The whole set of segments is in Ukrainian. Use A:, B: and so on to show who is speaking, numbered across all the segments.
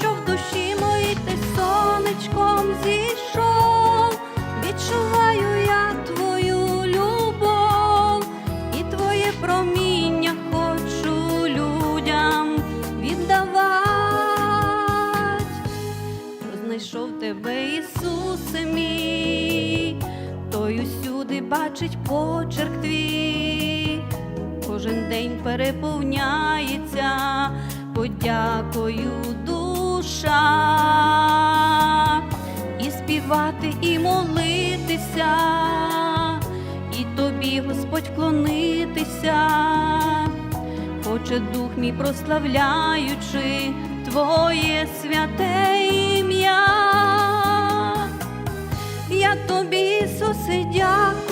A: що в душі моїй ти сонечком зійшов, відчуваю я твою любов і твоє проміння хочу людям віддавать. Знайшов тебе, Ісусе мій, той усюди бачить почерк твій, кожен день переповняється. Подякою душа, і співати, і молитися, і тобі, Господь, вклонитися. Хоче дух мій прославляючи Твоє святе ім'я. Я тобі, Ісусе, дякую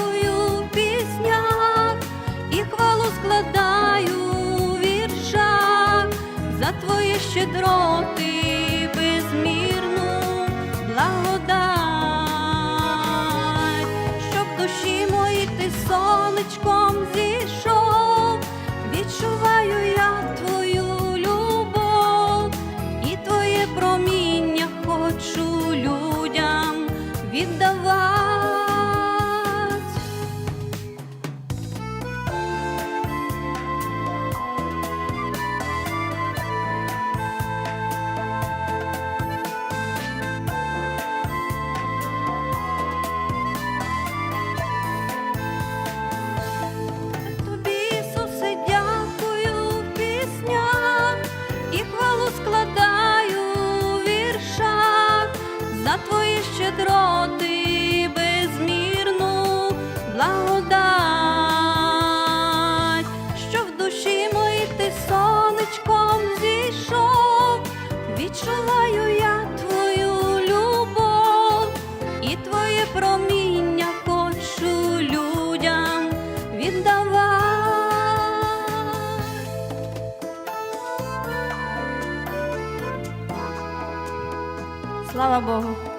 A: щедроти безмірну благодать, щоб душі мої ти сонечком зійшов, відчуваю я щедроти безмірну благодать, що в душі моїй ти сонечком зійшов, відчуваю я твою любов і твоє проміння хочу людям віддавати. Слава Богу.